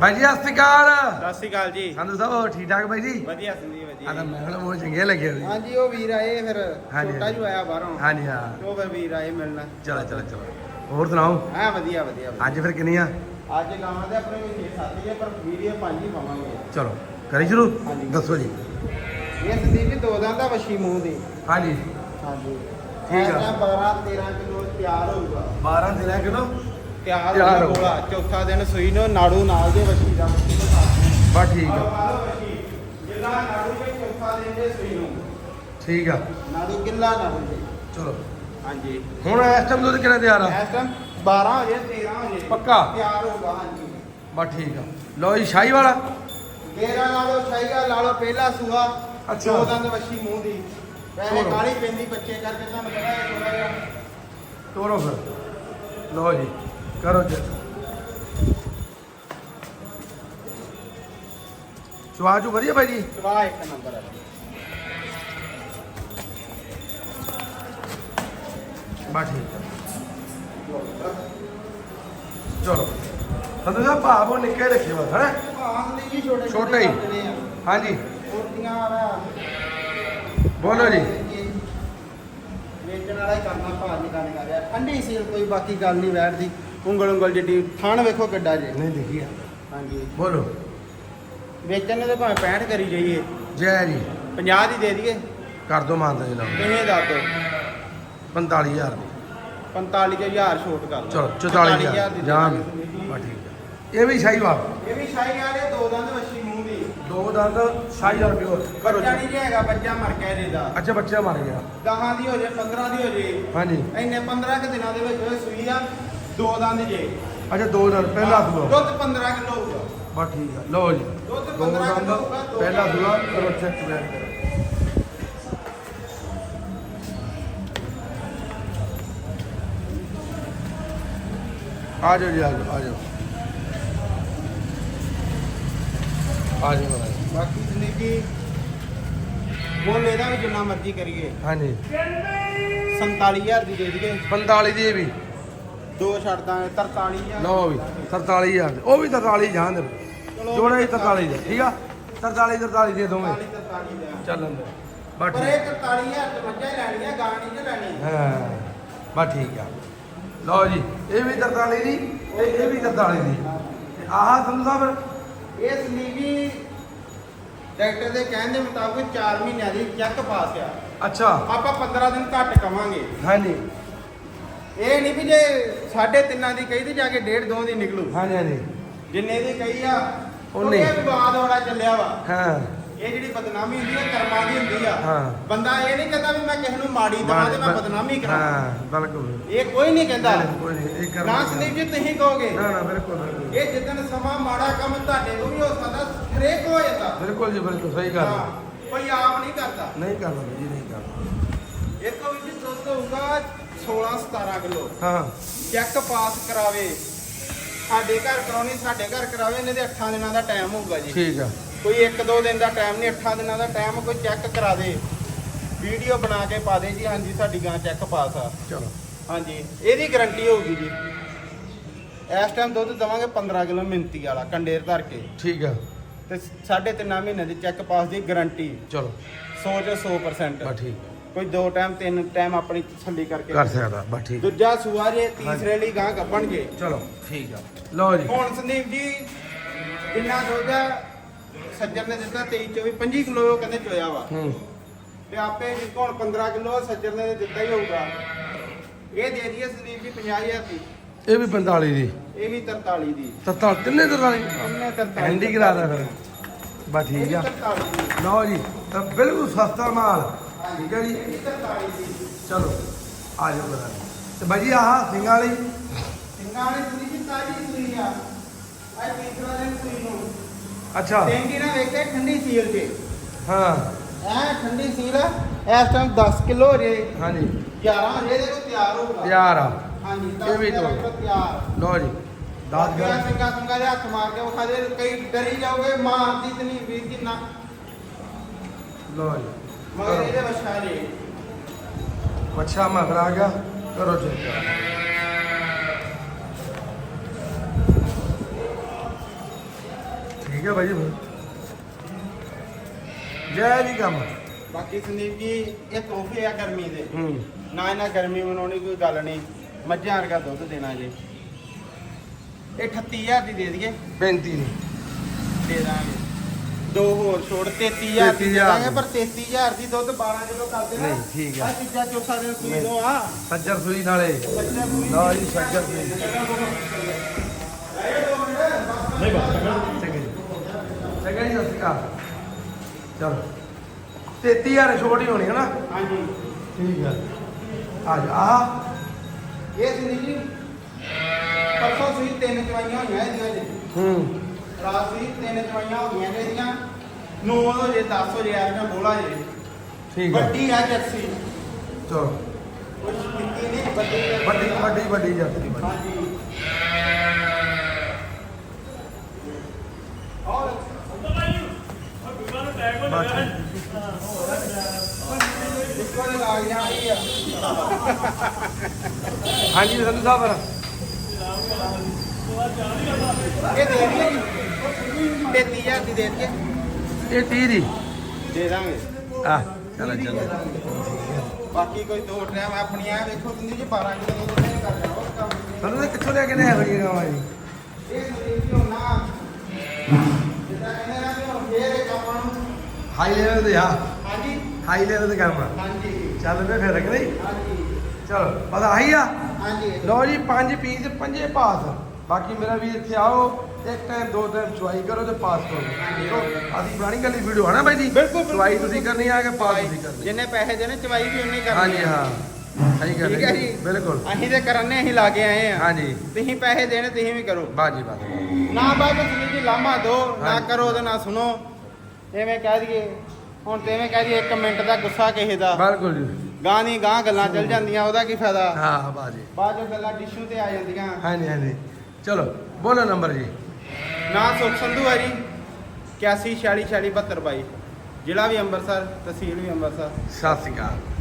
ਬਾਈ ਜੀ ਸਤਿ ਸ਼੍ਰੀ ਅਕਾਲ। ਸਤਿ ਸ਼੍ਰੀ ਅਕਾਲ ਜੀ। ਸਾਨੂੰ ਸਭ ਹੋਰ ਠੀਕ ਠਾਕ ਬਾਈ ਜੀ? ਵਧੀਆ ਸੰਦੀ ਆ ਵਧੀਆ ਤਾਂ ਮੈਂ ਕਿਹਾ ਬਹੁਤ ਚੰਗੇ ਲੱਗੇ। ਹਾਂਜੀ ਉਹ ਵੀਰ ਆਏ ਫਿਰ ਹਾਂਜੀ, ਛੋਟਾ ਜੂ ਆਇਆ ਬਾਹਰੋਂ। ਹਾਂਜੀ ਹਾਂ। ਉਹ ਫਿਰ ਵੀਰ ਆਏ ਮਿਲਣਾ। ਚਲੋ ਚਲੋ ਚਲੋ। ਹੋਰ ਸੁਣਾਓ? ਹਾਂ ਵਧੀਆ ਵਧੀਆ ਵਧੀਆ। ਅੱਜ ਫਿਰ ਕਿੰਨੀਆਂ? ਅੱਜ ਗਾਵਾਂ ਦੇ ਆਪਣੇ ਕੋਲ 6 7 ਹੀ ਆ ਪਰ ਵੀਡੀਓ ਪੰਜ ਹੀ ਪਾਵਾਂਗੇ। ਚਲੋ ਕਰੀ ਸ਼ੁਰੂ? ਹਾਂਜੀ। ਦੱਸੋ ਜੀ। ਇਹ ਸੰਦੀਪ ਜੀ ਦੋ ਦੰਦ ਦਾ ਵਸ਼ੀ ਮੂੰਹ ਦੀ। ਹਾਂਜੀ। ਹਾਂਜੀ। ਠੀਕ ਆ। 12 13 ਕਿਲੋ ਤਿਆਰ ਹੋਊਗਾ। 12 ਦਿਨਾਂ ਕਿਲੋ? ਤਿਆਰ ਹੋਊ। ਗੋਲਾ। ਚੌਥਾ ਦਿਨ ਸੂਈ ਨੂੰ ਨਾੜੂ ਨਾਲ ਦੇ ਵਸ਼ੀ ਦਾ ਵਸ਼ੀ ਦਾ ਸਾਥ ਬਾ ਠੀਕ ਆ। ਆਹ ਵਸ਼ੀ ਨਾੜੂ ਦੇ ਚੌਥਾ ਦਿਨ ਦੇ ਸੂਈ ਨੂੰ। ਠੀਕ ਆ। ਨਾੜੂ ਕਿੱਲਾ ਨਾੜੂ ਜੀ ਚਲੋ। ਹਾਂਜੀ। ਹੁਣ ਇਸ ਟਾਈਮ ਦੁੱਧ ਕਿੰਨਾ ਤਿਆਰ ਆ? ਇਸ ਟਾਈਮ 12 ਹੋ ਜੇ 13 ਹੋ ਜੇ। ਪੱਕਾ? ਤਿਆਰ ਹੋਊਗਾ ਹਾਂਜੀ। ਬਾ ਠੀਕ ਆ। ਲਓ ਜੀ ਸ਼ਾਹੀ ਵਾਲਾ। ਗੇਰਾ ਨਾਲੋਂ ਛਾਈਗਾ ਲਾ ਲਓ ਪਹਿਲਾ ਸੂਆ ਅੱਛਾ। ਦੋ ਦੰਦ ਵੱਛੀ ਮੂੰਹ ਦੀ। ਪਹਿਲੇ ਤੋਰੋ। ਕਾਲੀ ਪੈਂਦੀ ਬੱਚੇ ਕਰਕੇ ਤੁਹਾਨੂੰ ਪਤਾ ਹੈ ਥੋੜਾ ਜਿਹਾ ਤੋਰੋ ਫਿਰ। ਲਓ ਜੀ। ਕਰੋ ਜੀ। ਚਵਾਜੂ ਵਧੀਆ ਬਾਈ ਜੀ? ਸਵਾ ਇੱਕ ਨੰਬਰ ਹੈ ਬਾ ਠੀਕ ਆ। ਚਲੋ। ਸੰਧੂ ਸਾਹਿਬ ਭਾਵ ਉਹ ਨਿੱਕੇ ਰੱਖੇ ਵਾ ਹੈ ਭਾਂਸ ਨਹੀਂ ਜੀ ਛੋਟੇ ਛੋਟੇ ਹੀ। ਹਾਂਜੀ। ਕੁਰਤੀਆਂ ਵਾਲਾ। ਬੋਲੋ ਜੀ। ਵੇਚਣ ਵਾਲਾ ਹੀ ਕਰਨਾ ਭਾਅ ਨਹੀਂ ਕਰਨੇ ਕਰ ਰਿਹਾ ਠੰਡੀ ਸੀਲ ਕੋਈ ਬਾਕੀ ਗੱਲ ਨਹੀਂ ਬੈਠਦੀ। ਉਂਗਲ ਉਂਗਲ ਜਿੱਡੀ ਥਣ ਵੇਖੋ ਕਿੱਡਾ ਜੇ। ਨਹੀਂ ਦੇਖੀ ਆ। ਹਾਂਜੀ। ਬੋਲੋ। ਵੇਚਣ ਨੇ ਤਾਂ ਭਾਵੇਂ 65 ਕਰੀ ਜਾਈਏ। ਜੈ ਜੀ। 50 ਦੀ ਦੇ ਦਈਏ। ਕਰ ਦੋ ਮਾਨਦਾ ਜਨਾਬ ਕਿਵੇਂ ਦੱਸ ਦੋ? 45000 ਦੀ 45000 ਛੋਟ ਕਰ ਚਲੋ 44000 ਦੀ ਦੇ ਜਾਨ। ਦਾਂਗੇ ਜੀ। ਬਾ ਠੀਕ ਆ। ਇਹ ਵੀ ਸ਼ਾਹੀਵਾਲ ਇਹ ਵੀ ਸ਼ਾਹੀ ਵਾਲੇ ਦੋ ਦੰਦ ਵੱਛੀ ਮੂੰਹ ਦੀ। ਦੋ ਦੰਦ ਸ਼ਾਹੀਵਾਲ ਪਿਓ ਕਰੋ ਬੱਚਾ ਜੀ। ਨਹੀਂ ਜੀ ਹੈਗਾ ਬੱਚਾ ਮਰ ਗਿਆ ਇਹਦਾ ਅੱਛਾ ਬੱਚਾ ਮਰ ਗਿਆ। ਦਹਾਂ ਦੀ ਹੋ ਜੇ 15 ਦੀ ਹੋ ਜੇ। ਹਾਂਜੀ। ਇੰਨੇ 15 ਕੁ ਦਿਨਾਂ ਦੇ ਵਿੱਚ ਸੂਈ ਆ। ਦੋ ਦੰਦ ਜੇ ਅੱਛਾ ਦੋ ਦੰਦ ਪਹਿਲਾ ਸੂਆ। ਦੁੱਧ 15 ਕਿਲੋ ਹੋਊਗਾ। ਬਾ ਠੀਕ ਆ ਲਓ ਜੀ। ਦੁੱਧ ਦੋ 15 ਦੰਦ ਕਿਲੋ ਹੋਊਗਾ ਪਹਿਲਾ। ਸੂਆ ਕਰੋ ਚੈੱਕ ਬੈਕ ਕਰੋ ਆ ਜਾਓ ਜੀ ਆ ਜਾਓ ਆ ਜਾਓ। ਆ ਜਾਓ ਮਹਾਰਾਜ। ਬਾਕੀ ਜ਼ਿੰਦਗੀ ਇਹਦਾ ਵੀ ਜਿੰਨਾ ਮਰਜ਼ੀ ਕਰੀਏ। ਹਾਂਜੀ। 47000 ਦੀ ਦੇ ਦਈਏ। 45 ਦੀ ਇਹ ਵੀ। ਦੋ ਛੱਡ ਦਾਂਗੇ 43000 ਲਓ ਵੀ 43000 ਦੇ। ਉਹ ਵੀ 43 ਜਾਣ ਦੇ। ਚਲੋ ਜੋੜਾ ਹੀ 43 ਦੇ ਠੀਕ ਆ? 43 43 ਦੇ ਦੋਵੇਂ। 43 43 ਦੇ। ਬਾ ਪਰ ਠੀਕ। ਇਹ 43000 ਤੇ ਮੱਝਾਂ ਹੀ ਲੈਣੀਆਂ ਗਾਂ ਨਹੀਂ ਲੈਣੀ ਹਾਂ ਬਾ ਠੀਕ ਆ। ਲਓ ਜੀ ਇਹ ਵੀ 43 ਦੀ ਇਹ ਵੀ 43 ਦੀ। ਤੇ ਆਹ ਸੰਧੂ ਸਾਹਿਬ ਇਹ ਸਲੀਵੀ ਡਾਕਟਰ ਦੇ ਕਹਿਣ ਦੇ ਮੁਤਾਬਕ 4 ਮਹੀਨਿਆਂ ਦੀ ਚੈੱਕ ਪਾਸ ਆ। ਅੱਛਾ। ਆਪਾਂ 15 ਦਿਨ ਘੱਟ ਕਵਾਂਗੇ। ਹਾਂਜੀ। ਇਹ ਨਹੀਂ ਵੀ ਜੇ ਸਾਢੇ ਤਿੰਨਾਂ ਦੀ ਕਹੀ ਤੇ ਜਾ ਕੇ ਡੇਢ ਦੋ ਦੀ ਨਿਕਲੂ। ਹਾਂਜੀ ਹਾਂਜੀ। ਜਿੰਨੇ ਦੀ ਕਹੀ ਆ ਉਹਨੇ। ਉਹਨੇ ਵਿਵਾਦ ਵਾਲਾ ਚੱਲਿਆ ਵਾ। ਹਾਂ। ਇਹ ਜਿਹੜੀ ਬਦਨਾਮੀ ਹੁੰਦੀ ਹੈ ਕਰਮਾਂ ਦੀ ਹੁੰਦੀ ਆ। ਹਾਂ। ਬੰਦਾ ਇਹ ਨਹੀਂ ਕਹਿੰਦਾ ਵੀ ਮੈਂ ਕਿਸੇ ਨੂੰ ਮਾੜੀ ਦਵਾਂ ਤੇ ਮੈਂ ਬਦਨਾਮੀ ਕਰਾਂ। ਹਾਂ ਬਿਲਕੁਲ। ਇਹ ਕੋਈ ਨਹੀਂ ਕਹਿੰਦਾ। ਕੋਈ ਨਹੀਂ ਇਹ ਕਰਨਾ ਨਾ ਸੰਦੀਪ ਜੀ ਤੁਸੀਂ ਕਹੋਗੇ? ਨਾ ਨਾ ਬਿਲਕੁਲ ਇਹ ਜਿੱਦਣ ਸਮਾਂ ਮਾੜਾ ਕੰਮ ਤੁਹਾਡੇ ਤੋਂ ਵੀ ਹੋ ਸਕਦਾ ਹਰੇਕ ਹੋ ਜਾਂਦਾ। ਬਿਲਕੁਲ ਜੀ ਬਿਲਕੁਲ ਸਹੀ ਗੱਲ। ਕੋਈ ਆਪ ਨਹੀਂ ਕਰਦਾ। ਨਹੀਂ ਕਰਨਾ ਜੀ ਨਹੀਂ ਕਰਨਾ ਇੱਕ ਵੀ ਜੀ ਦੁੱਧ ਹੋਊਗਾ 16 17 ਕਿਲੋ। ਹਾਂ। ਚੈੱਕ ਪਾਸ ਕਰਾਵੇ। ਸਾਡੇ ਘਰ ਕਰਾਉਣੀ ਸਾਡੇ ਘਰ ਕਰਾਵੇ ਇਹਨੇ ਦੇ 8 ਦਿਨਾਂ ਦਾ ਟਾਈਮ ਹੋਊਗਾ ਜੀ। ਠੀਕ ਆ। ਕੋਈ 1-2 ਦਿਨ ਦਾ ਟਾਈਮ ਨਹੀਂ 8 ਦਿਨਾਂ ਦਾ ਟਾਈਮ ਕੋਈ ਚੈੱਕ ਕਰਾ ਦੇ ਵੀਡੀਓ ਬਣਾ ਕੇ ਪਾ ਦੇ ਜੀ। ਹਾਂਜੀ ਸਾਡੀ ਗਾਂ ਚੈੱਕ ਪਾਸ ਆ। ਚਲੋ। ਹਾਂਜੀ ਇਹਦੀ ਗਾਰੰਟੀ ਹੋਊਗੀ ਜੀ। ਇਸ ਟਾਈਮ ਦੁੱਧ ਦਵਾਂਗੇ 15 ਕਿਲੋ ਮਿੰਤੀ ਵਾਲਾ ਕੰਡੇਰ ਧਰ ਕੇ। ਠੀਕ ਆ। ਤੇ ਸਾਢੇ ਤਿੰਨਾਂ ਮਹੀਨੇ ਦੀ ਚੈੱਕ ਪਾਸ ਦੀ ਗਾਰੰਟੀ ਚਲੋ। 100 ਚ 100% ਬਾ ਠੀਕ। ਕੋਈ ਦੋ ਟਾਈਮ ਤਿੰਨ ਟਾਈਮ ਆਪਣੀ ਤਸੱਲੀ ਕਰਕੇ ਕਰ ਸਕਦਾ ਬਾ ਠੀਕ ਦੂਜਾ ਸੂਆ ਜੇ ਤੀਸਰੇ ਲਈ ਗਾਂ ਗੱਪਣ ਜੇ ਚਲੋ ਠੀਕ ਆ। ਲਓ ਜੀ। ਹੁਣ ਸੰਦੀਪ ਜੀ ਕਿੰਨਾ ਦੁੱਧ ਆ? ਸੱਜਰ ਨੇ ਦਿੱਤਾ 23 24 25 ਕਿਲੋ ਕਹਿੰਦੇ ਚੋਇਆ ਵਾ। ਹੂੰ। ਤੇ ਆਪੇ ਜਿੱਕੋ ਹੁਣ 15 ਕਿਲੋ ਸੱਜਰ ਨੇ ਦਿੱਤਾ ਹੀ ਹੋਊਗਾ। ਇਹ ਦੇ ਦਈਏ ਸੰਦੀਪ ਜੀ 50000 ਦੀ। ਇਹ ਵੀ 45 ਦੀ। ਇਹ ਵੀ 43 ਦੀ। ਤਤਾ ਤਿੰਨੇ 43 ਉਹਨੇ 43 ਐਂਡੀ ਕਰਾ ਦਾ ਫਿਰ। ਬਾ ਠੀਕ ਆ। 43 ਲਓ ਜੀ ਤਾਂ ਬਿਲਕੁਲ ਸਸਤਾ ਮਾਲ। ਠੀਕ ਹੈ ਜੀ? ਇਹ ਵੀ 43 ਦੀ ਚਲੋ ਆ ਜਾਓ ਬਰਾ ਤੇ ਬਾਜੀ ਆਹ ਸਿੰਘਾਂ ਵਾਲੀ? ਸਿੰਘਾਂ ਵਾਲੀ ਸੰਦੀਪ ਜੀ ਤਾਜੀ ਸੂਈ ਆ। ਅੱਜ ਤੀਸਰਾ ਦਿਨ ਸੂਈ ਨੂੰ ਅੱਛਾ। ਟੈਂਕੀ ਨਾਲ ਵੇਖੇ ਠੰਡੀ ਸੀਲ ਜੇ। ਹਾਂ। ਐ ਠੰਡੀ ਸੀਲ ਆ ਇਸ ਟਾਈਮ 10 ਕਿਲੋ ਜੇ। ਹਾਂਜੀ। 11 ਜੇ ਦੇ ਕੋ ਤਿਆਰ ਹੋਊਗਾ। ਤਿਆਰ ਆ। ਹਾਂਜੀ ਇਹ ਵੀ ਦੋ। ਤਿਆਰ। ਲਓ ਜੀ 10 ਦਾਦਿਆ ਗ੍ਰਾਮ। ਸਿੰਘਾ ਸਿੰਘਾ ਦੇ ਹੱਥ ਮਾਰ ਕੇ ਵਿਖਾ ਦੇ ਕਈ ਡਰੀ ਜਾਓਗੇ ਮਾਰਦੀ ਤੇ ਨਹੀਂ ਵੀਰ ਜੀ ਨਾ। ਲਓ ਜੀ। ਠੀਕ ਹੈ ਭਾਈ ਜੀ। ਜੈ ਜੀ ਕੰਮ ਬਾਕੀ ਸੰਦੀਪ ਜੀ ਇਹ ਤੋਹਫੇ ਆ ਗਰਮੀ ਦੇ। ਹੂੰ। ਨਾ ਇਹਨਾਂ ਗਰਮੀ ਮਨਾਉਣੀ ਕੋਈ ਗੱਲ ਨਹੀਂ। ਮੱਝਾਂ ਵਰਗਾ ਦੁੱਧ ਦੇਣਾ ਜੀ। ਇਹ 38000 ਦੀ ਦੇ ਦਈਏ। 35 ਨਹੀਂ ਦੇ ਦਾਂਗੇ। ਦੋ ਹੋਰ ਛੋੜ 33000 ਦੀ ਦੇ 33,000 ਦਾਂਗੇ ਪਰ 33000 ਦੀ ਦੁੱਧ 12 ਕਿਲੋ ਕਰਦੇ ਨਾ ਨਹੀਂ, ਠੀਕ ਆ। ਆਹ ਚੀਜ਼ਾਂ ਚੌਥਾ ਦਿਨ ਸੂਈ ਨਹੀਂ। ਦੋ ਆ। ਸੱਜਰ ਸੂਈ ਨਾਲੇ। ਬੱਚਾ ਲਓ ਜੀ ਸੱਜਰ ਸੂਈ। ਠੀਕ ਹੈ ਜੀ। ਚੰਗਾ ਜੀ ਸਤਿ ਸ਼੍ਰੀ ਅਕਾਲ। ਚਲੋ। 33000 ਛੋਟ ਹੀ ਹੋਣੀ ਹੈ ਨਾ ਹਾਂਜੀ। ਠੀਕ ਹੈ ਆ ਜਾ ਆ। ਇਹ ਸੰਦੀਪ ਜੀ ਪਰਸੋਂ ਸੂਈ ਤਿੰਨ ਚਵਾਈਆਂ ਹੋਈਆਂ ਇਹਦੀਆਂ ਜੀ ਹੂੰ। ਸੂਈ ਤਿੰਨ ਚਵਾਈਆਂ ਹੋ ਗਈਆਂ ਨੇ ਇਹਦੀਆਂ। 9 ਹੋ ਜੇ 10 ਹੋ ਜੇ ਯਾਰ ਮੈਂ ਬੋਲਾ ਜੇ। ਠੀਕ ਹੈ ਵੱਡੀ ਆ ਜਰਸੀ। ਚਲੋ। ਨਹੀਂ ਵੱਡੀ ਜਰਸੀ। ਵੱਡੀ। ਵੱਡੀ ਵੱਡੀ ਜਰਸੀ ਵੱਡੀ। ਹਾਂਜੀ। ਔਰ ਆ। ਸੰਧੂ ਸਾਹਿਬ ਇਹ ਦੇ ਜੀ 33000 ਦੀ ਦੇ ਦਈਏ ਇਹ 30 ਦੀ। ਦੇ ਦਾਂਗੇ। ਆ ਚਲੋ ਚਲੋ ਬਾਕੀ ਕੋਈ ਦੋ ਟਾਈਮ ਆਪਣੀਆਂ ਵੇਖੋ ਤੁਸੀਂ ਜੀ 12 ਕਿਲੋ ਨੇ ਕਰ ਜਾਓ ਕੰਮ ਸਾਨੂੰ ਤਾਂ ਕਿੱਥੋਂ ਲੈ ਕੇ ਲਿਆ ਹੋਈ ਗਾਵਾਂ ਜੀ ਇਹ ਸੰਦੀਪ ਜੀ ਹੁਣ। ਨਾ ਜਿੱਦਾਂ ਕਹਿੰਦੇ ਨਾ ਕਿ ਹੁਣ ਫੇਰ ਇਹ ਕੰਮ ਨੂੰ ਹਾਈ ਲੈਵਲ ਤੇ ਆ। ਹਾਂਜੀ। ਹਾਈ ਲੈਵਲ ਤੇ ਕੰਮ ਆ। ਹਾਂਜੀ। ਚੱਲ ਵੇ ਫਿਰ ਕਿ ਨਹੀਂ? ਹਾਂਜੀ। ਚਲੋ ਪਤਾ ਆਹੀ ਆ। ਹਾਂਜੀ। ਲਓ ਜੀ ਪੰਜ ਪੀਸ ਪੰਜੇ ਪਾਸ। ਬਾਕੀ ਮੇਰਾ ਵੀ ਇੱਥੇ ਆਓ। ਇੱਕ ਟਾਈਮ ਦੋ ਟਾਈਮ ਚੁਆਈ ਕਰੋ ਤੇ ਪਾਸ ਕਰੋ। ਦੇਖੋ ਅਸੀਂ ਪੁਰਾਣੀ ਗੱਲੀ ਵੀਡੀਓ ਹਨਾ ਬਾਈ ਜੀ? ਬਿਲਕੁਲ, ਬਿਲਕੁਲ, ਚੁਆਈ ਤੁਸੀਂ ਕਰਨੀ ਆ ਕਿ ਪਾਸ ਤੁਸੀਂ ਕਰਨੀ? ਜਿੰਨੇ ਪੈਸੇ ਦੇਣੇ ਚਵਾਈ ਵੀ ਉਨੀ ਕਰਨੀ ਹਾਂਜੀ। ਹਾਂ। ਸਹੀ ਗੱਲ ਠੀਕ ਹੈ ਜੀ। ਬਿਲਕੁਲ। ਅਸੀਂ ਤੇ ਕਰਨੇ ਅਸੀਂ ਲਾ ਕੇ ਆਏ ਆ। ਹਾਂਜੀ। ਤੁਸੀਂ ਪੈਸੇ ਦੇਣੇ ਤੁਸੀਂ ਵੀ ਕਰੋ। ਬਾਜੀ ਬਾਤ ਨਾ ਬਾਬਾ ਤੁਸੀਂ ਜੀ ਲਾਮਾ ਦੋ ਨਾ ਹਾਂਜੀ। ਕਰੋ ਤੇ ਨਾ ਸੁਣੋ। ਐਵੇਂ ਕਹਿ ਦਈਏ ਹੁਣ ਤੇ ਐਵੇਂ ਕਹਿ ਦਈਏ 1 ਮਿੰਟ ਦਾ ਗੁੱਸਾ ਕਿਸੇ ਦਾ। ਬਿਲਕੁਲ ਜੀ। ਗਾਂ ਦੀ ਗਾਂ ਗੱਲਾਂ ਚੱਲ ਜਾਂਦੀਆਂ ਉਹਦਾ ਕੀ ਫਾਇਦਾ? ਹਾਂ ਬਾਜੀ ਬਾਅਦ ਚੋਂ ਗੱਲਾਂ ਟਿਸ਼ੂ ਤੇ ਆ ਜਾਂਦੀਆਂ। ਹਾਂਜੀ ਹਾਂਜੀ। ਚਲੋ ਬੋਲੋ ਨੰਬਰ ਜੀ। ਨਾਂ ਸੁਖ ਸੰਧੂ ਹੈ ਜੀ 81 46 46 72 22 ਜ਼ਿਲ੍ਹਾ ਵੀ ਅੰਮ੍ਰਿਤਸਰ, ਤਹਿਸੀਲ ਵੀ ਅੰਮ੍ਰਿਤਸਰ। ਸਤਿ ਸ਼੍ਰੀ ਅਕਾਲ।